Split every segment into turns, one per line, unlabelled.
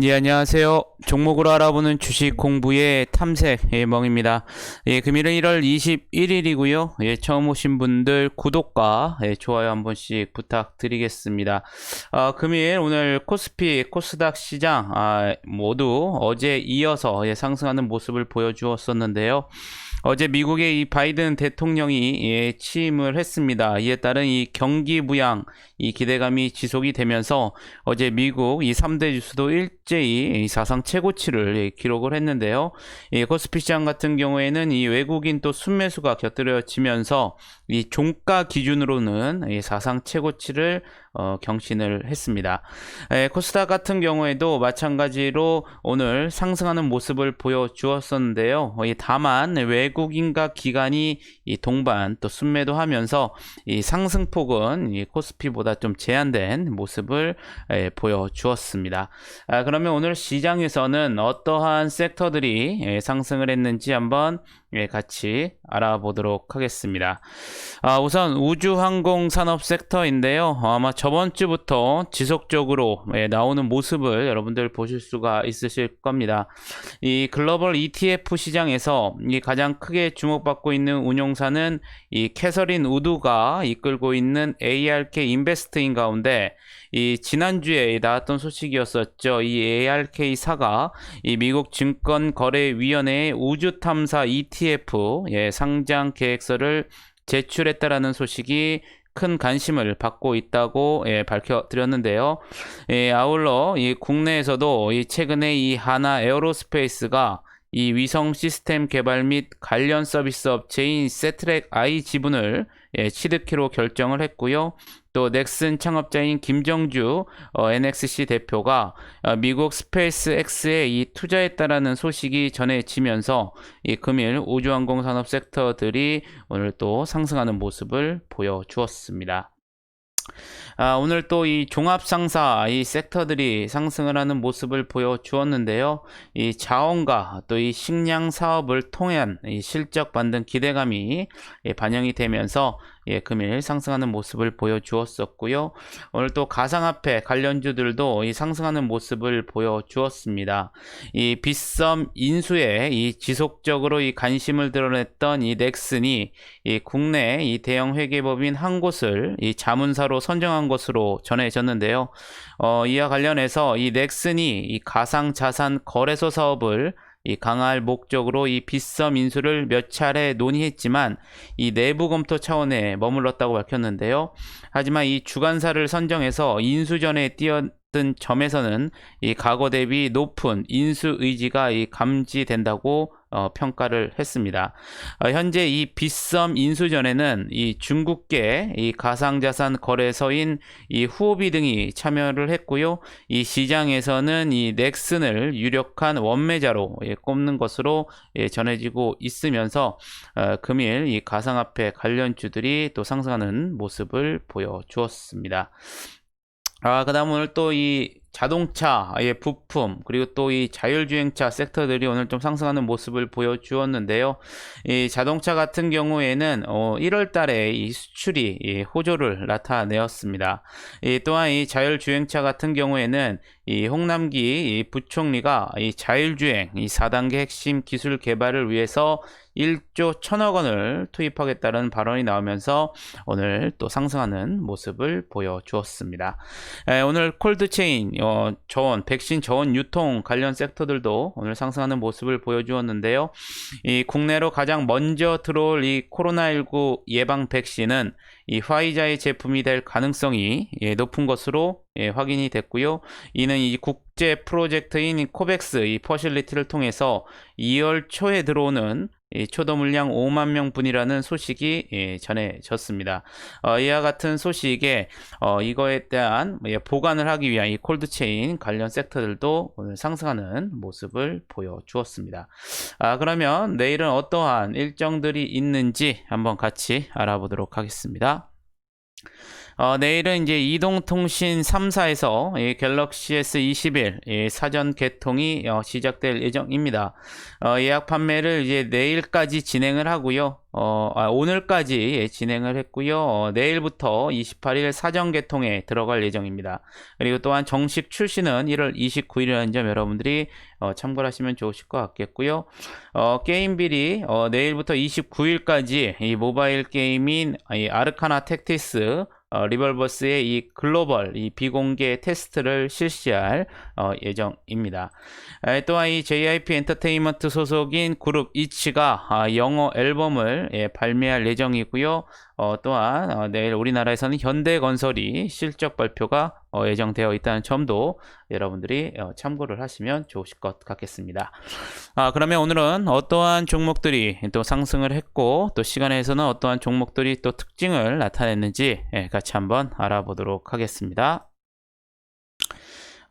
예, 안녕하세요. 종목으로 알아보는 주식 공부의 탐색, 예, 멍입니다. 예, 금일은 1월 21일이고요. 예, 처음 오신 분들 구독과 예, 좋아요 한 번씩 부탁드리겠습니다. 아, 금일 오늘 코스피, 코스닥 시장, 아, 모두 어제 이어서 예, 상승하는 모습을 보여주었었는데요. 어제 미국의 이 바이든 대통령이 예, 취임을 했습니다. 이에 따른 이 경기 부양, 이 기대감이 지속이 되면서 어제 미국 이 3대 주수도 일제히 이 사상 최고치를 예, 기록을 했는데요. 이 코스피 시장 같은 경우에는 이 외국인 또 순매수가 곁들여지면서 이 종가 기준으로는 이 사상 최고치를 어, 경신을 했습니다. 에, 코스닥 같은 경우에도 마찬가지로 오늘 상승하는 모습을 보여주었었는데요. 어, 이 다만 외국인과 기관이 이 동반 또 순매도 하면서 이 상승폭은 이 코스피보다 좀 제한된 모습을 에, 보여주었습니다. 아, 그러면 오늘 시장에서는 어떠한 섹터들이 예, 상승을 했는지 한번 예, 같이 알아보도록 하겠습니다. 아, 우선 우주항공 산업 섹터인데요. 어, 아마 저번 주부터 지속적으로 예, 나오는 모습을 여러분들 보실 수가 있으실 겁니다. 이 글로벌 ETF 시장에서 이 가장 크게 주목받고 있는 운용사는 이 캐서린 우드가 이끌고 있는 ARK 인베스트인 가운데 이 지난주에 나왔던 소식이었었죠. 이 ARK사가 이 미국 증권거래위원회의 우주탐사 ETF 예, 상장 계획서를 제출했다라는 소식이 큰 관심을 받고 있다고 예, 밝혀드렸는데요. 예, 아울러 이 국내에서도 이 최근에 이 하나 에어로스페이스가 이 위성 시스템 개발 및 관련 서비스 업체인 세트렉 I 지분을 예, 취득키로 결정을 했고요. 또 넥슨 창업자인 김정주 어, NXC 대표가 어, 미국 스페이스 X에 이 투자했다라는 소식이 전해지면서 이 금일 우주항공 산업 섹터들이 오늘 또 상승하는 모습을 보여주었습니다. 아, 오늘 또 이 종합상사 이 섹터들이 상승을 하는 모습을 보여주었는데요. 이 자원과 또 이 식량 사업을 통한 이 실적 반등 기대감이 예, 반영이 되면서 예, 금일 상승하는 모습을 보여주었었고요. 오늘 또 가상화폐 관련주들도 이 상승하는 모습을 보여주었습니다. 이 빗썸 인수에 이 지속적으로 이 관심을 드러냈던 이 넥슨이 이 국내 이 대형 회계법인 한 곳을 이 자문사로 선정한 것으로 전해졌는데요. 어, 이와 관련해서 이 넥슨이 이 가상 자산 거래소 사업을 이 강화할 목적으로 이 빗썸 인수를 몇 차례 논의했지만 이 내부 검토 차원에 머물렀다고 밝혔는데요. 하지만 이 주관사를 선정해서 인수 전에 뛰어 든 점에서는 이 과거 대비 높은 인수 의지가 이 감지된다고 어, 평가를 했습니다. 어, 현재 이 빗썸 인수 전에는 이 중국계 이 가상자산 거래소인 이 후오비 등이 참여를 했고요. 이 시장에서는 이 넥슨을 유력한 원매자로 예, 꼽는 것으로 예, 전해지고 있으면서 어, 금일 이 가상화폐 관련주들이 또 상승하는 모습을 보여주었습니다. 아, 그 다음 오늘 또이 자동차의 부품, 그리고 또 이 자율주행차 섹터들이 오늘 좀 상승하는 모습을 보여주었는데요. 이 자동차 같은 경우에는 어, 1월 달에 이 수출이 이 호조를 나타내었습니다. 이 또한 이 자율주행차 같은 경우에는 이 홍남기 이 부총리가 이 자율주행 이 4단계 핵심 기술 개발을 위해서 1조 1000억 원을 투입하겠다는 발언이 나오면서 오늘 또 상승하는 모습을 보여주었습니다. 에, 오늘 콜드체인 어, 저원, 백신 저원 유통 관련 섹터들도 오늘 상승하는 모습을 보여주었는데요. 이 국내로 가장 먼저 들어올 이 코로나19 예방 백신은 이 화이자의 제품이 될 가능성이 예, 높은 것으로 예, 확인이 됐고요. 이는 이 국제 프로젝트인 코백스 이 퍼실리티를 통해서 2월 초에 들어오는 이 초도 물량 5만 명 분이라는 소식이 예, 전해졌습니다. 어, 이와 같은 소식에 어, 이거에 대한 예, 보관을 하기 위한 이 콜드체인 관련 섹터들도 오늘 상승하는 모습을 보여주었습니다. 아, 그러면 내일은 어떠한 일정들이 있는지 한번 같이 알아보도록 하겠습니다. 어, 내일은 이제 이동통신 3사에서 이 갤럭시 S21 이 사전 개통이 어, 시작될 예정입니다. 어, 예약 판매를 이제 내일까지 진행을 하고요. 어, 아, 오늘까지 예, 진행을 했고요. 어, 내일부터 28일 사전 개통에 들어갈 예정입니다. 그리고 또한 정식 출시는 1월 29일이라는 점 여러분들이 어, 참고를 하시면 좋으실 것 같겠고요. 어, 게임빌이 어, 내일부터 29일까지 이 모바일 게임인 이 아르카나 택티스 어, 리벌버스의 이 글로벌 이 비공개 테스트를 실시할 어, 예정입니다. 에, 또한 이 JIP 엔터테인먼트 소속인 그룹 이치가 아, 영어 앨범을 예, 발매할 예정이고요. 어, 또한 어, 내일 우리나라에서는 현대건설이 실적 발표가 어, 예정되어 있다는 점도 여러분들이 어, 참고를 하시면 좋으실 것 같겠습니다. 아, 그러면 오늘은 어떠한 종목들이 또 상승을 했고 또 시간에서는 어떠한 종목들이 또 특징을 나타냈는지 예, 같이 한번 알아보도록 하겠습니다.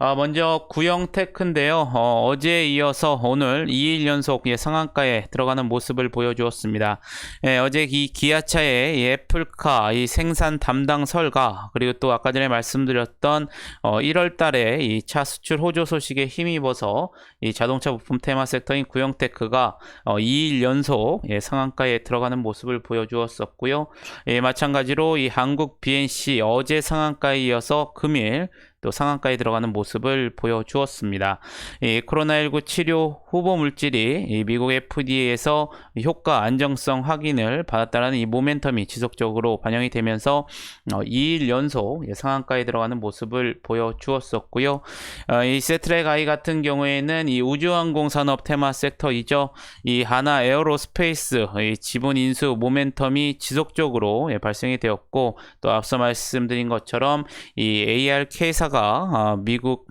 아, 먼저 구형테크인데요. 어, 제 이어서 오늘 2일 연속 예, 상한가에 들어가는 모습을 보여주었습니다. 예, 어제 이 기아차의 이 애플카 이 생산 담당 설가 그리고 또 아까 전에 말씀드렸던 어, 1월 달에 이 차 수출 호조 소식에 힘입어서 이 자동차 부품 테마 섹터인 구형테크가 어, 2일 연속 예, 상한가에 들어가는 모습을 보여주었었고요. 예, 마찬가지로 이 한국 BNC 어제 상한가에 이어서 금일 또 상한가에 들어가는 모습을 보여주었습니다. 이 코로나19 치료 후보 물질이 이 미국 FDA에서 효과 안정성 확인을 받았다는 이 모멘텀이 지속적으로 반영이 되면서 어, 2일 연속 예, 상한가에 들어가는 모습을 보여주었었고요. 어, 이 세트렉 아이 같은 경우에는 이 우주항공 산업 테마 섹터이죠. 이 하나 에어로스페이스 이 지분 인수 모멘텀이 지속적으로 예, 발생이 되었고 또 앞서 말씀드린 것처럼 이 ARK사 가 아, 미국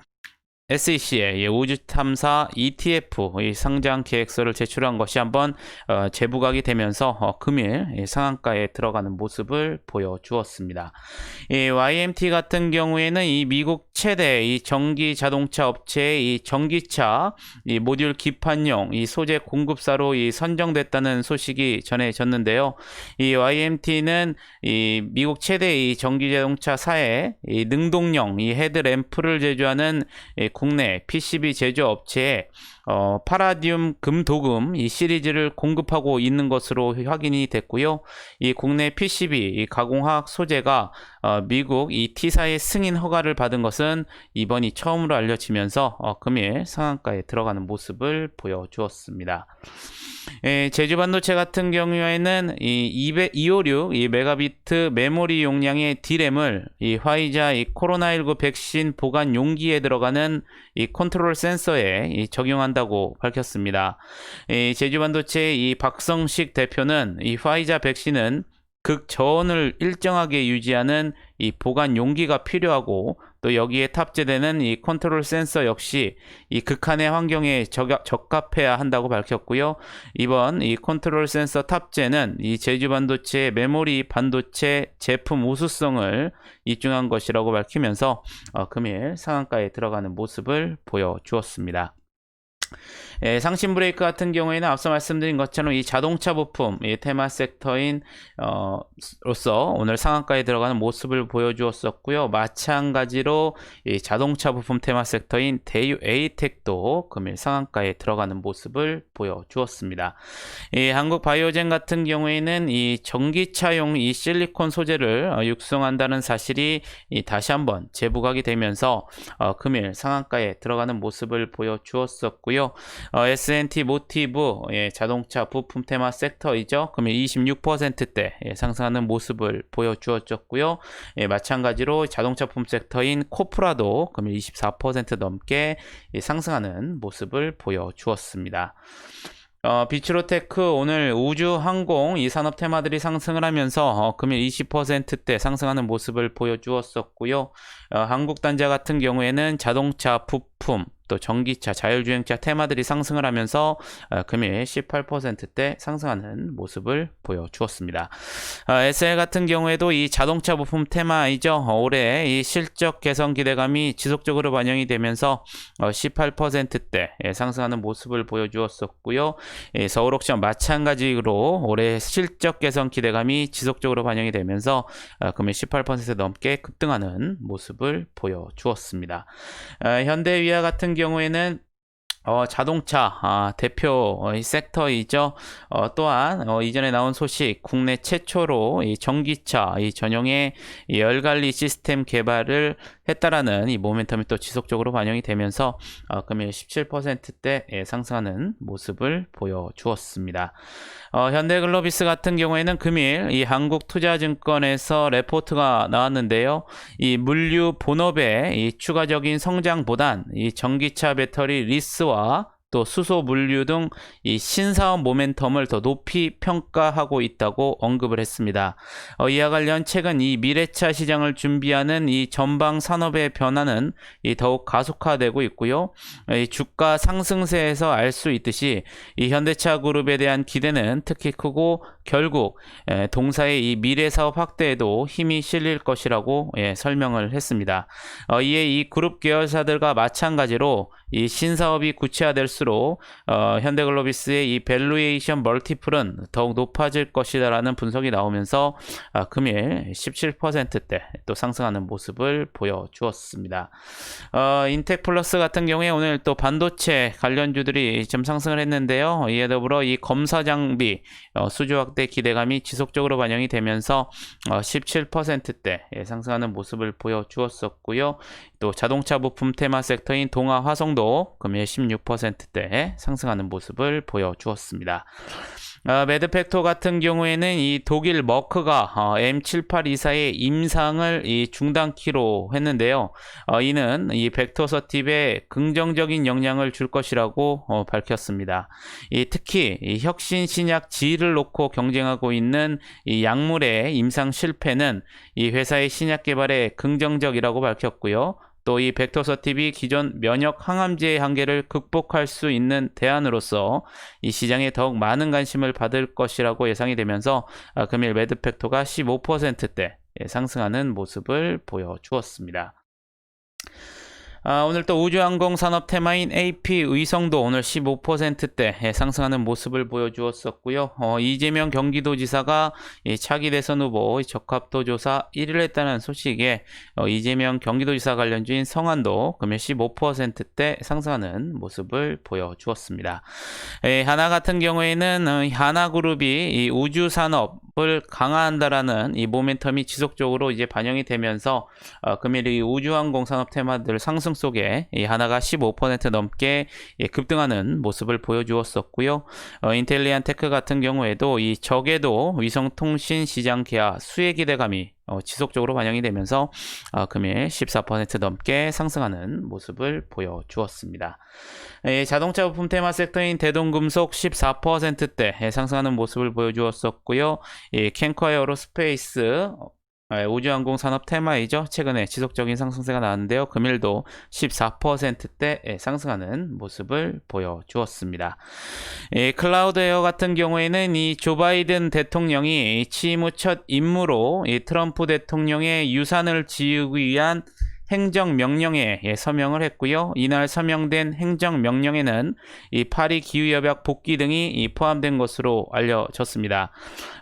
SEC의 우주 탐사 ETF 이 상장 계획서를 제출한 것이 한번 어, 재부각이 되면서 어, 금일 이 상한가에 들어가는 모습을 보여주었습니다. 이 YMT 같은 경우에는 이 미국 최대 이 전기 자동차 업체의 이 전기차 이 모듈 기판용 이 소재 공급사로 이 선정됐다는 소식이 전해졌는데요. 이 YMT는 이 미국 최대 이 전기 자동차 사에 이 능동용 이 헤드램프를 제조하는 이 국내 PCB 제조 업체에 어, 파라디움 금도금 이 시리즈를 공급하고 있는 것으로 확인이 됐고요. 이 국내 PCB 이 가공화학 소재가 어, 미국 이 T사의 승인 허가를 받은 것은 이번이 처음으로 알려지면서 어, 금일 상한가에 들어가는 모습을 보여주었습니다. 예, 제주 반도체 같은 경우에는 이 200, 256 이 메가비트 메모리 용량의 D램을 이 화이자 이 코로나19 백신 보관 용기에 들어가는 이 컨트롤 센서에 이 적용한다 고 밝혔습니다. 이 제주 반도체 이 박성식 대표는 이 화이자 백신은 극저온을 일정하게 유지하는 이 보관 용기가 필요하고 또 여기에 탑재되는 이 컨트롤 센서 역시 이 극한의 환경에 적, 적합해야 한다고 밝혔고요. 이번 이 컨트롤 센서 탑재는 이 제주 반도체 메모리 반도체 제품 우수성을 입증한 것이라고 밝히면서 어, 금일 상한가에 들어가는 모습을 보여주었습니다. 예, 상신 브레이크 같은 경우에는 앞서 말씀드린 것처럼 이 자동차 부품 이 테마 섹터인 어, 로서 오늘 상한가에 들어가는 모습을 보여주었었고요. 마찬가지로 이 자동차 부품 테마 섹터인 대유 에이텍도 금일 상한가에 들어가는 모습을 보여주었습니다. 이 한국 바이오젠 같은 경우에는 이 전기차용 이 실리콘 소재를 어, 육성한다는 사실이 이 다시 한번 재부각이 되면서 어, 금일 상한가에 들어가는 모습을 보여주었었고요. 어, S&T 모티브 예, 자동차 부품 테마 섹터이죠. 그러면 26%대 예, 상승하는 모습을 보여주었고요. 예, 마찬가지로 자동차 부품 섹터인 코프라도 그러면 24% 넘게 예, 상승하는 모습을 보여주었습니다. 어, 비츠로테크 오늘 우주 항공 이 산업 테마들이 상승을 하면서 어, 금일 20%대 상승하는 모습을 보여주었었고요. 어, 한국단자 같은 경우에는 자동차 부품 또 전기차, 자율주행차 테마들이 상승을 하면서 어, 금일 18%대 상승하는 모습을 보여주었습니다. 어, SL 같은 경우에도 이 자동차 부품 테마이죠. 어, 올해 이 실적 개선 기대감이 지속적으로 반영이 되면서 18%대 예, 상승하는 모습을 보여주었었고요. 예, 서울 옥션 마찬가지로 올해 실적 개선 기대감이 지속적으로 반영이 되면서 금일 18% 넘게 급등하는 모습을 보여주었습니다. 현대위아 같은 경우 에는 어, 자동차 아, 대표 어, 이 섹터이죠. 어, 또한 어, 이전에 나온 소식 국내 최초로 이 전기차 이 전용의 이 열관리 시스템 개발을 했다라는 이 모멘텀이 또 지속적으로 반영이 되면서 어, 금일 17%대 예, 상승하는 모습을 보여주었습니다. 어, 현대글로비스 같은 경우에는 금일 이 한국투자증권에서 레포트가 나왔는데요. 이 물류 본업의 이 추가적인 성장보단 이 전기차 배터리 리스 와 또 수소 물류 등 이 신사업 모멘텀을 더 높이 평가하고 있다고 언급을 했습니다. 어, 이와 관련 최근 이 미래차 시장을 준비하는 이 전방 산업의 변화는 이 더욱 가속화되고 있고요. 이 주가 상승세에서 알 수 있듯이 이 현대차 그룹에 대한 기대는 특히 크고 결국 에, 동사의 이 미래 사업 확대에도 힘이 실릴 것이라고 예, 설명을 했습니다. 어, 이에 이 그룹 계열사들과 마찬가지로 이 신사업이 구체화될수록 어, 현대글로비스의 이 밸류에이션 멀티플은 더욱 높아질 것이다라는 분석이 나오면서 아, 금일 17%대 또 상승하는 모습을 보여주었습니다. 어, 인텍플러스 같은 경우에 오늘 또 반도체 관련주들이 좀 상승을 했는데요. 이에 더불어 이 검사 장비 어, 수주 확대 기대감이 지속적으로 반영이 되면서 어, 17%대 예, 상승하는 모습을 보여주었었고요. 또 자동차 부품 테마 섹터인 동아 화성도 금일 16%대 상승하는 모습을 보여주었습니다. 어, 매드팩토 같은 경우에는 이 독일 머크가 어, M7824의 임상을 이 중단키로 했는데요. 어, 이는 이 벡터서팁에 긍정적인 영향을 줄 것이라고 어, 밝혔습니다. 이 특히 이 혁신 신약 지를 놓고 경쟁하고 있는 이 약물의 임상 실패는 이 회사의 신약 개발에 긍정적이라고 밝혔고요. 또 이 벡터서팁이 기존 면역 항암제의 한계를 극복할 수 있는 대안으로서 이 시장에 더욱 많은 관심을 받을 것이라고 예상이 되면서 아, 금일 매드팩토가 15%대 예, 상승하는 모습을 보여주었습니다. 아, 오늘 또 우주항공 산업 테마인 AP 의성도 오늘 15%대 예, 상승하는 모습을 보여주었었고요. 어, 이재명 경기도지사가 이 차기 대선 후보 적합도 조사 1위를 했다는 소식에 어, 이재명 경기도지사 관련주인 성안도 금일 15%대 상승하는 모습을 보여주었습니다. 에, 하나 같은 경우에는 어, 하나그룹이 이 우주 산업 을 강화한다라는 이 모멘텀이 지속적으로 이제 반영이 되면서 어, 금일 이 우주항공 산업 테마들 상승 속에 이 하나가 15% 넘게 예, 급등하는 모습을 보여주었었고요. 어, 인텔리안 테크 같은 경우에도 이 적에도 위성통신 시장 개화 수혜 기대감이 어, 지속적으로 반영이 되면서 어, 금일 14% 넘게 상승하는 모습을 보여주었습니다. 예, 자동차 부품 테마 섹터인 대동금속 14%대 예, 상승하는 모습을 보여주었었고요. 예, 캔커 에어로스페이스 어, 예, 우주항공 산업 테마이죠. 최근에 지속적인 상승세가 나왔는데요. 금일도 14%대 예, 상승하는 모습을 보여주었습니다. 예, 클라우드 에어 같은 경우에는 이 조 바이든 대통령이 취임 후 첫 임무로 이 트럼프 대통령의 유산을 지우기 위한 행정명령에 예, 서명을 했고요. 이날 서명된 행정명령에는 이 파리 기후협약 복귀 등이 이 포함된 것으로 알려졌습니다.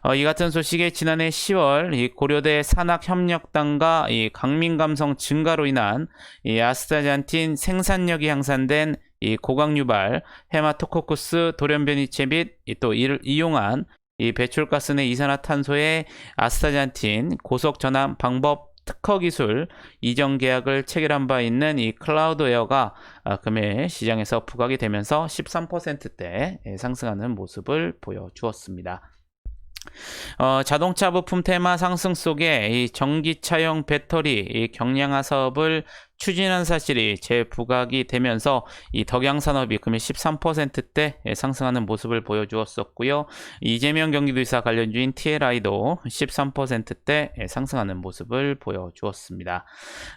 어, 이 같은 소식에 지난해 10월 이 고려대 산학협력단과 이 강민감성 증가로 인한 이 아스타잔틴 생산력이 향상된 이 고강유발 헤마토코쿠스 돌연변이체 및 또 이를 이용한 이 배출가스 내 이산화탄소의 아스타잔틴 고속 전환 방법 특허 기술 이전 계약을 체결한 바 있는 이 클라우드 에어가 아, 금일 시장에서 부각이 되면서 13%대 상승하는 모습을 보여주었습니다. 어, 자동차 부품 테마 상승 속에 이 전기차용 배터리 이 경량화 사업을 추진한 사실이 재부각이 되면서 이 덕양산업이 금일 13%대 상승하는 모습을 보여주었었고요. 이재명 경기도지사 관련주인 TLI도 13%대 상승하는 모습을 보여주었습니다.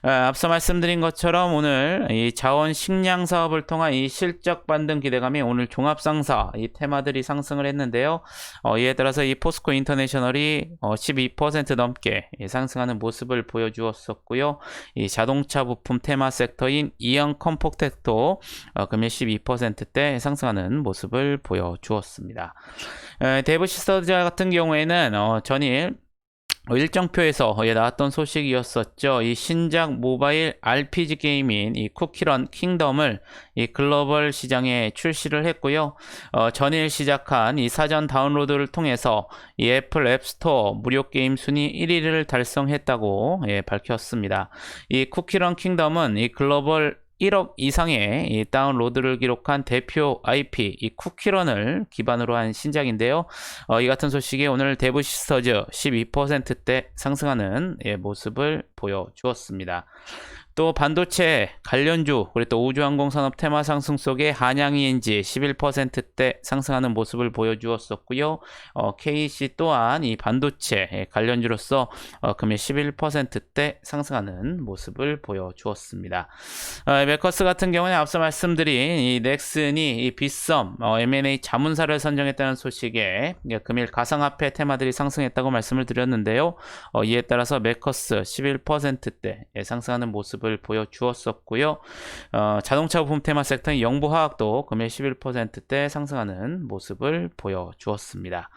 아, 앞서 말씀드린 것처럼 오늘 이 자원 식량 사업을 통한 이 실적 반등 기대감이 오늘 종합상사 이 테마들이 상승을 했는데요. 어, 이에 따라서 이 포스코 인터내셔널이 어, 12% 넘게 상승하는 모습을 보여주었었고요. 이 자동차 부품 테마 섹터인 이형 컴포텍도 어, 금일 12%대 상승하는 모습을 보여주었습니다. 에, 데브 시스터즈 같은 경우에는 어, 전일 어, 일정표에서 예, 나왔던 소식이었었죠. 이 신작 모바일 RPG 게임인 이 쿠키런 킹덤을 이 글로벌 시장에 출시를 했고요. 어, 전일 시작한 이 사전 다운로드를 통해서 이 애플 앱스토어 무료 게임 순위 1위를 달성했다고 예, 밝혔습니다. 이 쿠키런 킹덤은 이 글로벌 1억 이상의 이 다운로드를 기록한 대표 IP 이 쿠키런을 기반으로 한 신작인데요. 어, 이 같은 소식이 오늘 대부 시스터즈 12%대 상승하는 예, 모습을 보여주었습니다. 또 반도체 관련주 그리고 또 우주항공산업 테마 상승 속에 한양ENG 11%대 상승하는 모습을 보여주었었고요. 어, KC 또한 이 반도체 예, 관련주로서 어, 금일 11%대 상승하는 모습을 보여주었습니다. 어, 메커스 같은 경우는 앞서 말씀드린 이 넥슨이 이 빗썸 어, M&A 자문사를 선정했다는 소식에 예, 금일 가상화폐 테마들이 상승했다고 말씀을 드렸는데요. 어, 이에 따라서 메커스 11%대 예, 상승하는 모습 을 보여주었었고요. 어, 자동차 부품 테마 섹터인 영보화학도 금일 11%대 상승하는 모습을 보여주었습니다.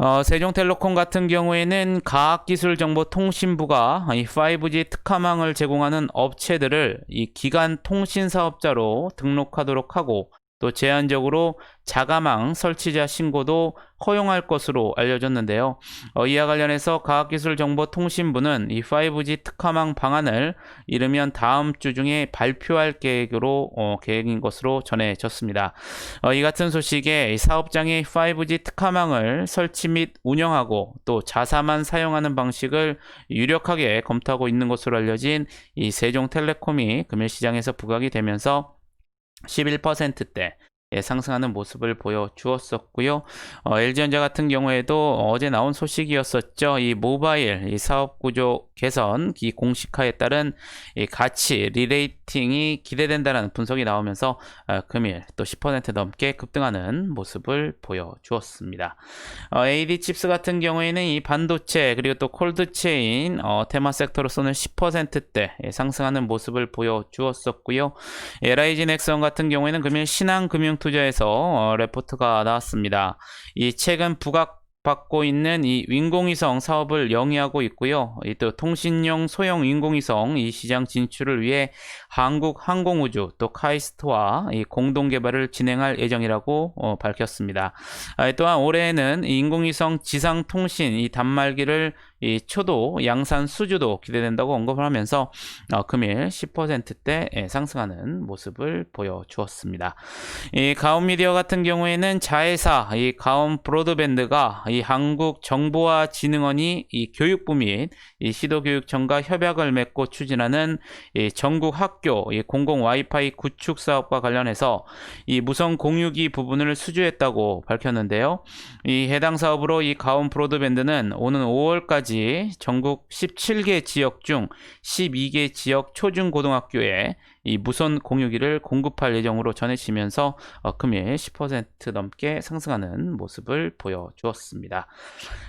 어, 세종텔레콤 같은 경우에는 과학기술정보통신부가 이 5G 특화망을 제공하는 업체들을 이 기간 통신 사업자로 등록하도록 하고 또 제한적으로 자가망 설치자 신고도 허용할 것으로 알려졌는데요. 어, 이와 관련해서 과학기술정보통신부는 이 5G 특화망 방안을 이르면 다음 주 중에 발표할 계획으로 어, 계획인 것으로 전해졌습니다. 어, 이 같은 소식에 이 사업장이 5G 특화망을 설치 및 운영하고 또 자사만 사용하는 방식을 유력하게 검토하고 있는 것으로 알려진 이 세종텔레콤이 금일 시장에서 부각이 되면서 11%대 예, 상승하는 모습을 보여주었었고요. 어, LG전자 같은 경우에도 어제 나온 소식이었었죠. 이 모바일 이 사업 구조 개선 이 공식화에 따른 이 가치 리레이팅이 기대된다는 분석이 나오면서 어, 금일 또 10% 넘게 급등하는 모습을 보여주었습니다. 어, AD 칩스 같은 경우에는 이 반도체 그리고 또 콜드체인 어, 테마 섹터로서는 10%대 예, 상승하는 모습을 보여주었었고요. LIG 넥선 같은 경우에는 금일 신한금융 투자에서 어, 레포트가 나왔습니다. 이 최근 부각 받고 있는 이 인공위성 사업을 영위하고 있고요. 이또 통신용 소형 인공위성 이 시장 진출을 위해 한국 항공우주 또 카이스트와 이 공동 개발을 진행할 예정이라고 어, 밝혔습니다. 아, 또한 올해에는 이 인공위성 지상 통신 이 단말기를 이 초도 양산 수주도 기대된다고 언급을 하면서 어, 금일 10%대 예, 상승하는 모습을 보여주었습니다. 이 가온 미디어 같은 경우에는 자회사 이 가온 브로드밴드가 이 한국 정보화 진흥원이 이 교육부 및이 시도교육청과 협약을 맺고 추진하는 이 전국 학교 이 공공 와이파이 구축 사업과 관련해서 이 무선 공유기 부분을 수주했다고 밝혔는데요. 이 해당 사업으로 이 가온 브로드밴드는 오는 5월까지 전국 17개 지역 중 12개 지역 초중고등학교에 이 무선 공유기를 공급할 예정으로 전해지면서 어, 금일 10% 넘게 상승하는 모습을 보여주었습니다.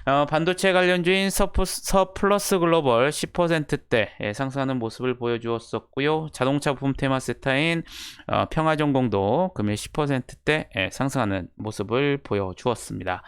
어, 반도체 관련주인 서플러스 글로벌 10%대 예, 상승하는 모습을 보여주었었고요. 자동차 부품 테마 세타인 어, 평화전공도 금일 10%대 예, 상승하는 모습을 보여주었습니다.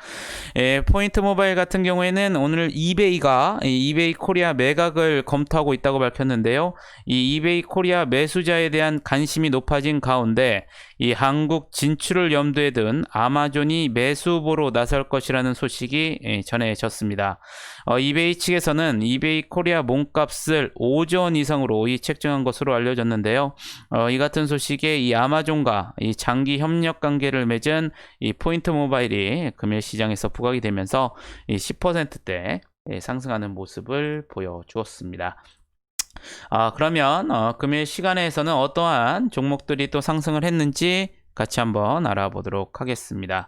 예, 포인트 모바일 같은 경우에는 오늘 이베이가 이 이베이 코리아 매각을 검토하고 있다고 밝혔는데요. 이 이베이 코리아 매수자 에 대한 관심이 높아진 가운데 이 한국 진출을 염두에 둔 아마존이 매수 후보로 나설 것이라는 소식이 예, 전해졌습니다. 어, 이베이 측에서는 이베이 코리아 몸값을 5조 원 이상으로 이 책정한 것으로 알려졌는데요. 어, 이 같은 소식에 이 아마존과 이 장기 협력 관계를 맺은 이 포인트 모바일이 금일 시장에서 부각이 되면서 이 10%대 예, 상승하는 모습을 보여주었습니다. 아, 그러면 어, 금일 시간에서는 어떠한 종목들이 또 상승을 했는지 같이 한번 알아보도록 하겠습니다.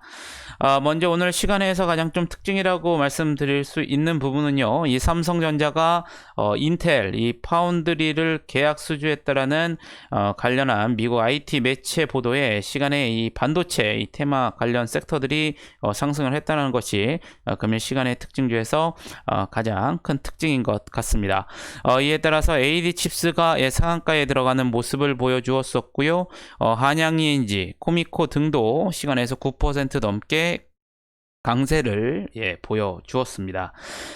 아, 먼저 오늘 시간에서 가장 좀 특징이라고 말씀드릴 수 있는 부분은요. 이 삼성전자가 어, 인텔 이 파운드리를 계약 수주했다라는 어, 관련한 미국 IT 매체 보도에 시간에 이 반도체 이 테마 관련 섹터들이 어, 상승을 했다는 것이 어, 금일 시간의 특징 중에서 어, 가장 큰 특징인 것 같습니다. 어, 이에 따라서 AD 칩스가 예, 상한가에 들어가는 모습을 보여주었었고요. 어, 한양이인지 코미코 등도 시간에서 9% 넘게 강세를 예, 보여주었습니다.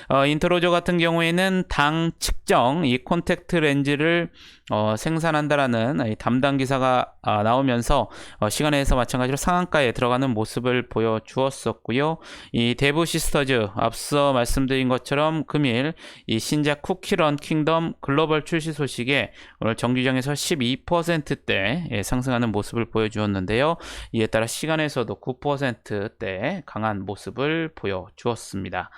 어, 인트로조 같은 경우에는 당 측정 이 콘택트 렌즈를 어, 생산한다라는 이 담당 기사가 아, 나오면서 어, 시간에서 마찬가지로 상한가에 들어가는 모습을 보여주었었고요. 이 대부 시스터즈 앞서 말씀드린 것처럼 금일 이 신작 쿠키런 킹덤 글로벌 출시 소식에 오늘 정규장에서 12%대 예, 상승하는 모습을 보여주었는데요. 이에 따라 시간에서도 9%대 강한 모습을 보여주었습니다.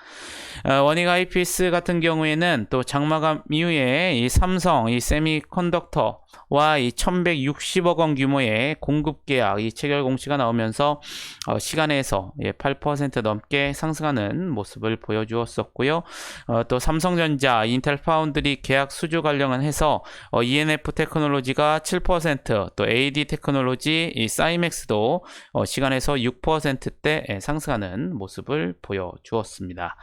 어, 원익 IPS 같은 경우에는 또 장마감 이후에 이 삼성 이 세미컨 덕터와 이 1160억 원 규모의 공급 계약 이 체결 공시가 나오면서 어, 시간에서 예, 8% 넘게 상승하는 모습을 보여주었었고요. 어, 또 삼성전자, 인텔 파운드리 계약 수주 관련은 해서 어, ENF 테크놀로지가 7%, 또 AD 테크놀로지, 이 사이맥스도 어, 시간에서 6%대 예, 상승하는 모습을 보여주었습니다.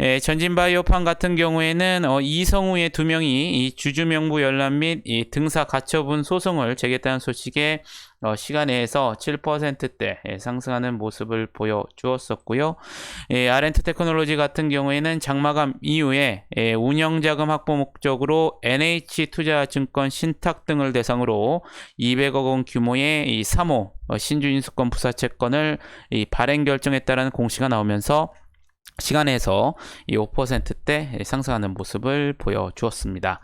예, 전진바이오판 같은 경우에는 어, 이성우의 두 명이 이 주주 명부 열람 및이 등사 가처분 소송을 제기했다는 소식에 어, 시간에서 7%대 예, 상승하는 모습을 보여주었었고요. 예, 아렌트 테크놀로지 같은 경우에는 장마감 이후에 예, 운영자금 확보 목적으로 NH 투자증권 신탁 등을 대상으로 200억 원 규모의 이 3호 어, 신주인수권 부사채권을 이 발행 결정했다라는 공시가 나오면서 시간에서 이 5%대 상승하는 모습을 보여주었습니다.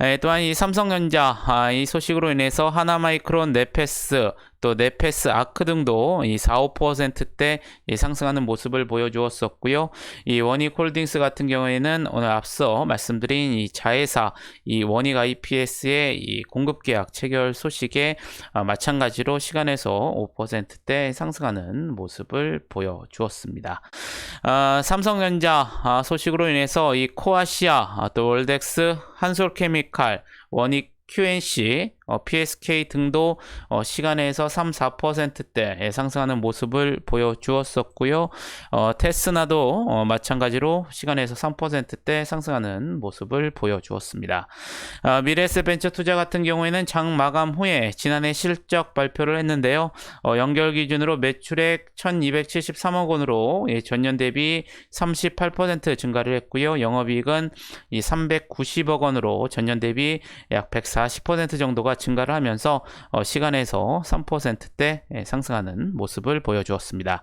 에, 또한 이 삼성전자 아, 이 소식으로 인해서 하나마이크론, 네페스, 또 네페스 아크 등도 이 4, 5%대 이 상승하는 모습을 보여주었었고요. 이 원익 홀딩스 같은 경우에는 오늘 앞서 말씀드린 이 자회사 이 원익 IPS의 이 공급 계약 체결 소식에 아, 마찬가지로 시간에서 5%대 상승하는 모습을 보여주었습니다. 아, 삼성전자 아, 소식으로 인해서 이 코아시아, 아, 또 월덱스, 한솔케미칼, 원익 QNC, 어, PSK 등도 어, 시간에서 3, 4%대 상승하는 모습을 보여주었었고요. 어, 테스나도 어, 마찬가지로 시간에서 3%대 상승하는 모습을 보여주었습니다. 아, 미래에셋 벤처 투자 같은 경우에는 장 마감 후에 지난해 실적 발표를 했는데요. 어, 연결 기준으로 매출액 1,273억 원으로 예, 전년 대비 38% 증가를 했고요. 영업이익은 이 390억 원으로 전년 대비 약 140% 정도가 증가를 하면서 어, 시간에서 3%대 예, 상승하는 모습을 보여주었습니다.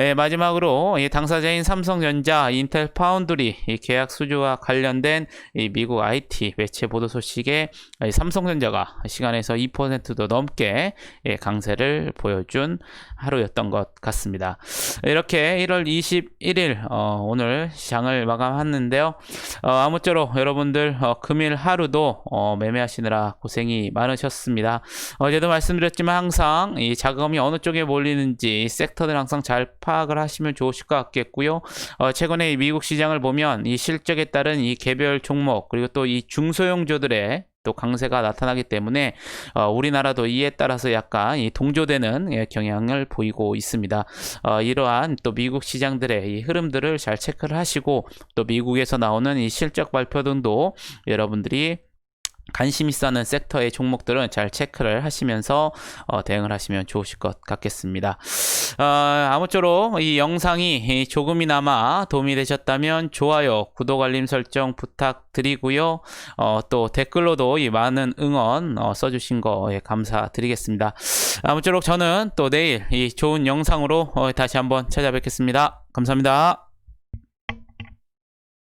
예, 마지막으로 이 당사자인 삼성전자, 인텔 파운드리 이 계약 수주와 관련된 이 미국 IT 매체 보도 소식에 이 삼성전자가 시간에서 2%도 넘게 예, 강세를 보여준 하루였던 것 같습니다. 이렇게 1월 21일 어, 오늘 시장을 마감했는데요. 어, 아무쪼록 여러분들 어, 금일 하루도 어, 매매하시느라 고생이 많으 셨습니다. 어제도 말씀드렸지만 항상 이 자금이 어느 쪽에 몰리는지 섹터들 항상 잘 파악을 하시면 좋으실 것 같겠고요. 어, 최근에 이 미국 시장을 보면 이 실적에 따른 이 개별 종목 그리고 또 이 중소형주들의 또 강세가 나타나기 때문에 어, 우리나라도 이에 따라서 약간 이 동조되는 예, 경향을 보이고 있습니다. 어, 이러한 또 미국 시장들의 이 흐름들을 잘 체크를 하시고 또 미국에서 나오는 이 실적 발표 등도 여러분들이 관심 있어 하는 섹터의 종목들은 잘 체크를 하시면서 어, 대응을 하시면 좋으실 것 같겠습니다. 어, 아무쪼록 이 영상이 조금이나마 도움이 되셨다면 좋아요, 구독, 알림 설정 부탁드리고요. 어, 또 댓글로도 이 많은 응원 어, 써주신 거 예, 감사드리겠습니다. 아무쪼록 저는 또 내일 이 좋은 영상으로 어, 다시 한번 찾아뵙겠습니다. 감사합니다.